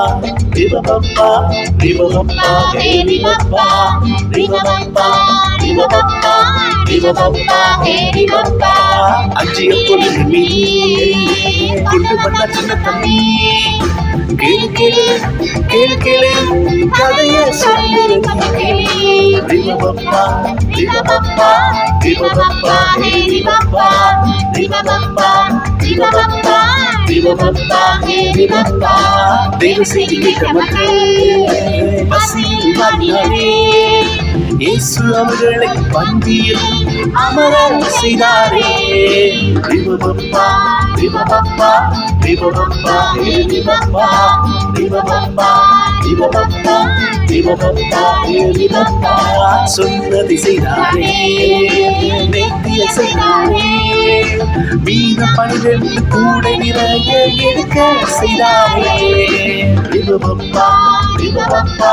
Riba bamba, riba bamba, riba bamba, hey riba bamba, riba bamba, riba bamba, riba bamba, hey riba bamba. அஞ்சு எப்பொழுது நீ கொண்டு வந்த சின்ன தம்பி கேளு கேளு கேளு கேளு கதைய சொல்லுறது ரிப பப்பா ரிப பப்பா ரிப பப்பா ஹே ரிப பப்பா ரிப பசியில் வந்தாரே இயேசு அவர்களை பந்தியில் அமர செய்தாரே ரிப பப்பா ரிப பப்பா ரிப பப்பா ஹே ரிப பப்பா ரிப பப்பா ரிப பப்பா ரிப பப்பா ஹே ரிப பப்பா சொன்னதை செய்தாரே. செய்தாரே. மீத பனிரெண்டு கூடை நிறைய எடுக்க செய்தாரே விபவப்பா விபவப்பா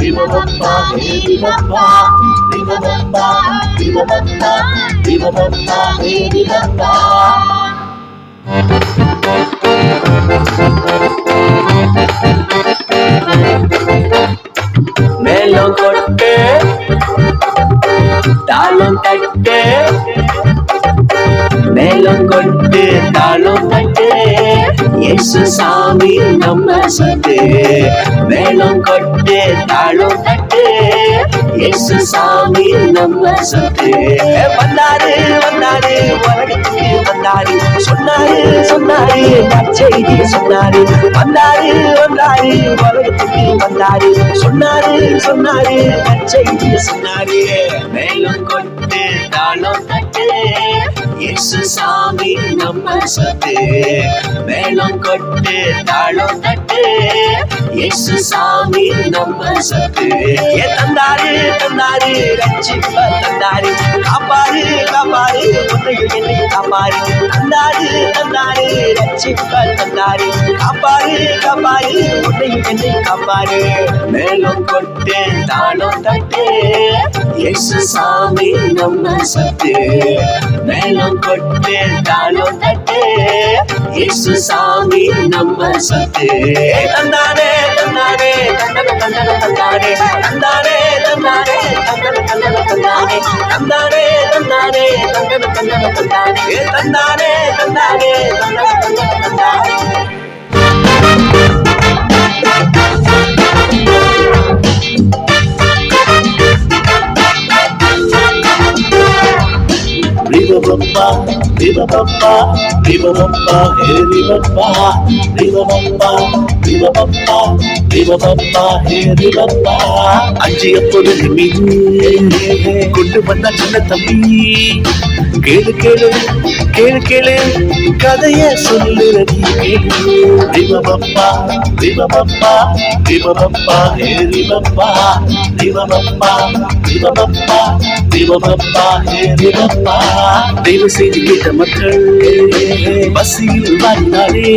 விபவப்பா விபவப்பா விபவப்பா விபவப்பா விபவப்பா விபவப்பா. மேலும் கொட்டு தாளம் தட்டு தாளம் கொட்டு தாளம் தட்டு இயேசு சாமி நம்ம சொத்து. மேலும் கொட்டு தாளம் தட்டு இயேசு சாமி நம்ம சொத்து. வந்தாரு வந்தாரு உலகத்துக்கு வந்தாரு. சொன்னாரு சொன்னாரு நற்செய்தி சொன்னாரு. வந்தாரு வந்தாரு உலகத்துக்கு வந்தாரு. சொன்னாரு சொன்னாரு நற்செய்தி சொன்னாரு. மேலும் கொட்டு இயேசு சாமி நம்ம சொத்து. மேளம் கொட்டு தாளம் தட்டு. இயேசு சாமி நம்ம சொத்து. ஏ தந்தாரு தந்தாரு ரட்சிப்ப தந்தாரு. காப்பாரு காப்பாரு உன்னையும் என்னையும் காப்பாரு தந்தாரு தந்தாரு ரட்சிப்ப தந்தாரு காப்பாரு காப்பாரு உன்னையும் என்னையும் காப்பாரு மேலும் கொட்டு தாளம் தட்டு இயேசு சாமி நம்ம சத்து. மேலும் கொட்டு தாளம் தட்டு இயேசு சாமி நம்ம சத்து தந்தானே. தந்தானே தந்தன தந்தன. தந்தானே தந்தானே. தந்தானே தந்தன தந்தன. தந்தானே தந்தானே. தந்தானே தந்தன தந்தன. தந்தானே தந்தானே தந்தானே. தந்தன தந்தன தந்தானே. Riba bamba, riba bamba, riba ஹே ரிவப்பா riba bamba, riba ஹே ரிவப்பா. அஞ்சு எப்போது நிம்மி கொண்டு வந்த சின்ன தம்பி. கேளு கேளு கேளு கேளு. கதைய சொல்லுறடி கேளு. ரிப பப்பா ரிப ஹே ரிவப்பா. பப்பா ரிப பப்பா ஹே ரிவப்பா. பப்பா தெய்வ செய்தி கேட்ட மக்கள் பசியில் வந்தாரே.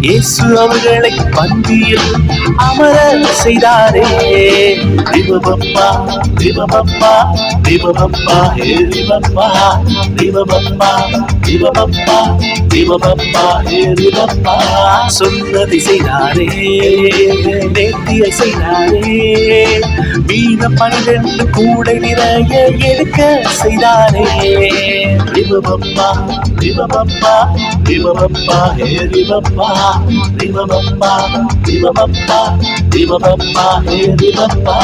இயேசு அவர்களை பந்தியில் அமர செய்தாரே. ரிபபப்பா ரிபபப்பா ரிபபப்பா ஹே ரிபப்பா ரிபபப்பா ரிபபப்பா ரிபபப்பா ஹே ரிபப்பா சொன்னதை செய்தாரே நேர்த்தியை செய்தாரே. அந்த பனிரெண்டு கூடை நிறைய எடுக்க செய்தாரே ரிபபப்பா ரிபபப்பா ரிபபப்பா ஹே ரிபப்பா ரிபபப்பா ரிபபப்பா ரிபபப்பா ஹே ரிபப்பா